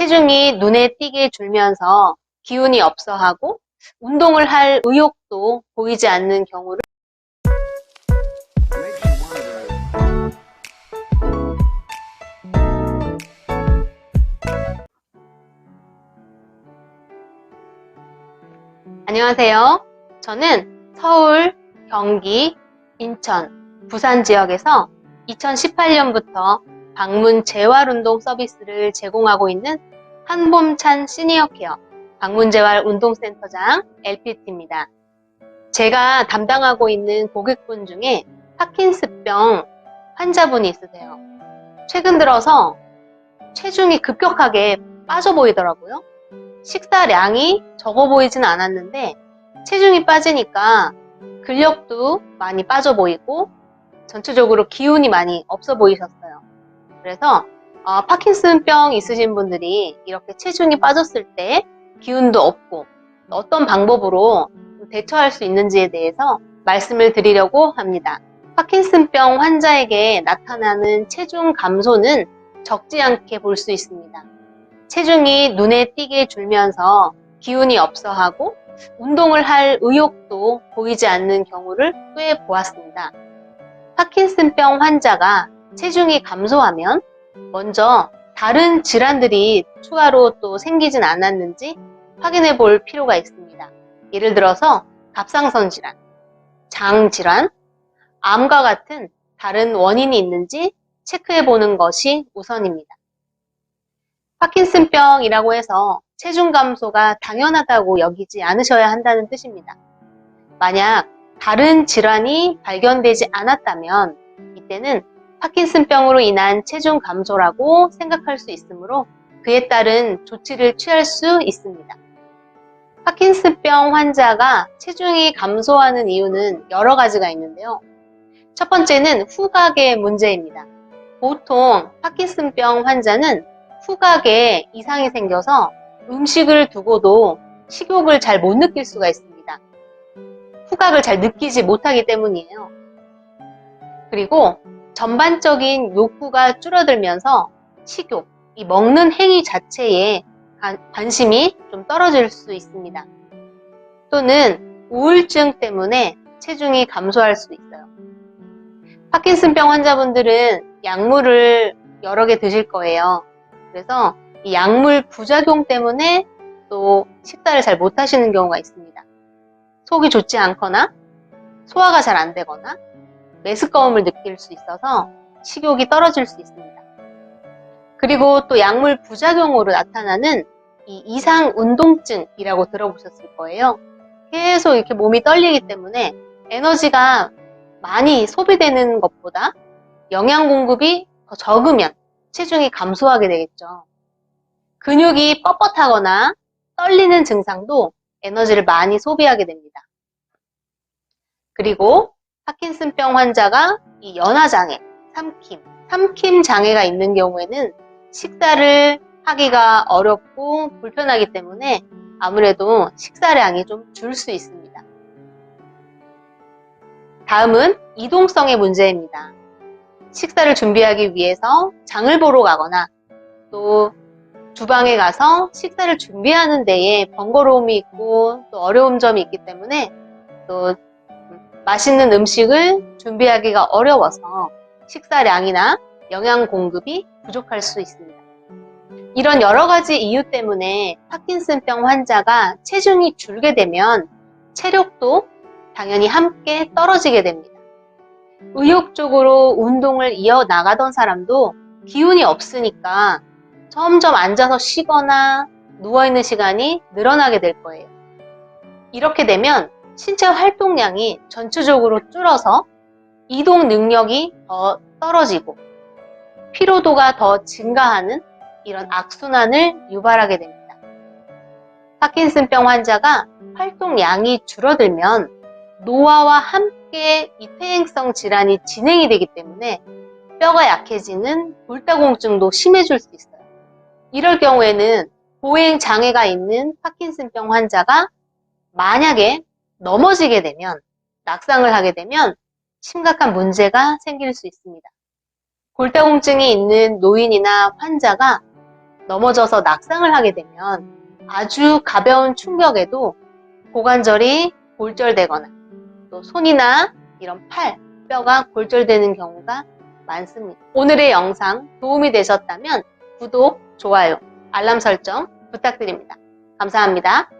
체중이 눈에 띄게 줄면서 기운이 없어 하고 운동을 할 의욕도 보이지 않는 경우를 안녕하세요. 저는 서울, 경기, 인천, 부산 지역에서 2018년부터 방문 재활운동 서비스를 제공하고 있는 한봄찬 시니어케어 방문재활 운동센터장 LPT입니다. 제가 담당하고 있는 고객분 중에 파킨스병 환자분이 있으세요. 최근 들어서 체중이 급격하게 빠져 보이더라고요. 식사량이 적어 보이진 않았는데 체중이 빠지니까 근력도 많이 빠져 보이고 전체적으로 기운이 많이 없어 보이셨어요. 그래서 어, 파킨슨병 있으신 분들이 이렇게 체중이 빠졌을 때 기운도 없고 어떤 방법으로 대처할 수 있는지에 대해서 말씀을 드리려고 합니다. 파킨슨병 환자에게 나타나는 체중 감소는 적지 않게 볼 수 있습니다. 체중이 눈에 띄게 줄면서 기운이 없어 하고 운동을 할 의욕도 보이지 않는 경우를 꽤 보았습니다. 파킨슨병 환자가 체중이 감소하면 먼저 다른 질환들이 추가로 또 생기진 않았는지 확인해 볼 필요가 있습니다. 예를 들어서 갑상선 질환, 장 질환, 암과 같은 다른 원인이 있는지 체크해 보는 것이 우선입니다. 파킨슨병이라고 해서 체중 감소가 당연하다고 여기지 않으셔야 한다는 뜻입니다. 만약 다른 질환이 발견되지 않았다면 이때는 파킨슨병으로 인한 체중 감소라고 생각할 수 있으므로 그에 따른 조치를 취할 수 있습니다. 파킨슨병 환자가 체중이 감소하는 이유는 여러 가지가 있는데요. 첫 번째는 후각의 문제입니다. 보통 파킨슨병 환자는 후각에 이상이 생겨서 음식을 두고도 식욕을 잘 못 느낄 수가 있습니다. 후각을 잘 느끼지 못하기 때문이에요. 그리고 전반적인 욕구가 줄어들면서 식욕, 이 먹는 행위 자체에 관심이 좀 떨어질 수 있습니다. 또는 우울증 때문에 체중이 감소할 수 있어요. 파킨슨병 환자분들은 약물을 여러 개 드실 거예요. 그래서 이 약물 부작용 때문에 또 식사를 잘 못하시는 경우가 있습니다. 속이 좋지 않거나 소화가 잘 안 되거나 메스꺼움을 느낄 수 있어서 식욕이 떨어질 수 있습니다. 그리고 또 약물 부작용으로 나타나는 이 이상 운동증이라고 들어보셨을 거예요. 계속 이렇게 몸이 떨리기 때문에 에너지가 많이 소비되는 것보다 영양 공급이 더 적으면 체중이 감소하게 되겠죠. 근육이 뻣뻣하거나 떨리는 증상도 에너지를 많이 소비하게 됩니다. 그리고 파킨슨병 환자가 이 연화장애, 삼킴, 삼킴 장애가 있는 경우에는 식사를 하기가 어렵고 불편하기 때문에 아무래도 식사량이 좀 줄 수 있습니다. 다음은 이동성의 문제입니다. 식사를 준비하기 위해서 장을 보러 가거나 또 주방에 가서 식사를 준비하는 데에 번거로움이 있고 또 어려운 점이 있기 때문에 또 맛있는 음식을 준비하기가 어려워서 식사량이나 영양 공급이 부족할 수 있습니다. 이런 여러 가지 이유 때문에 파킨슨병 환자가 체중이 줄게 되면 체력도 당연히 함께 떨어지게 됩니다. 의욕적으로 운동을 이어나가던 사람도 기운이 없으니까 점점 앉아서 쉬거나 누워있는 시간이 늘어나게 될 거예요. 이렇게 되면 신체 활동량이 전체적으로 줄어서 이동 능력이 더 떨어지고 피로도가 더 증가하는 이런 악순환을 유발하게 됩니다. 파킨슨병 환자가 활동량이 줄어들면 노화와 함께 이 퇴행성 질환이 진행이 되기 때문에 뼈가 약해지는 골다공증도 심해질 수 있어요. 이럴 경우에는 보행 장애가 있는 파킨슨병 환자가 만약에 넘어지게 되면 낙상을 하게 되면 심각한 문제가 생길 수 있습니다. 골다공증이 있는 노인이나 환자가 넘어져서 낙상을 하게 되면 아주 가벼운 충격에도 고관절이 골절되거나 또 손이나 이런 팔, 뼈가 골절되는 경우가 많습니다. 오늘의 영상 도움이 되셨다면 구독, 좋아요, 알람 설정 부탁드립니다. 감사합니다.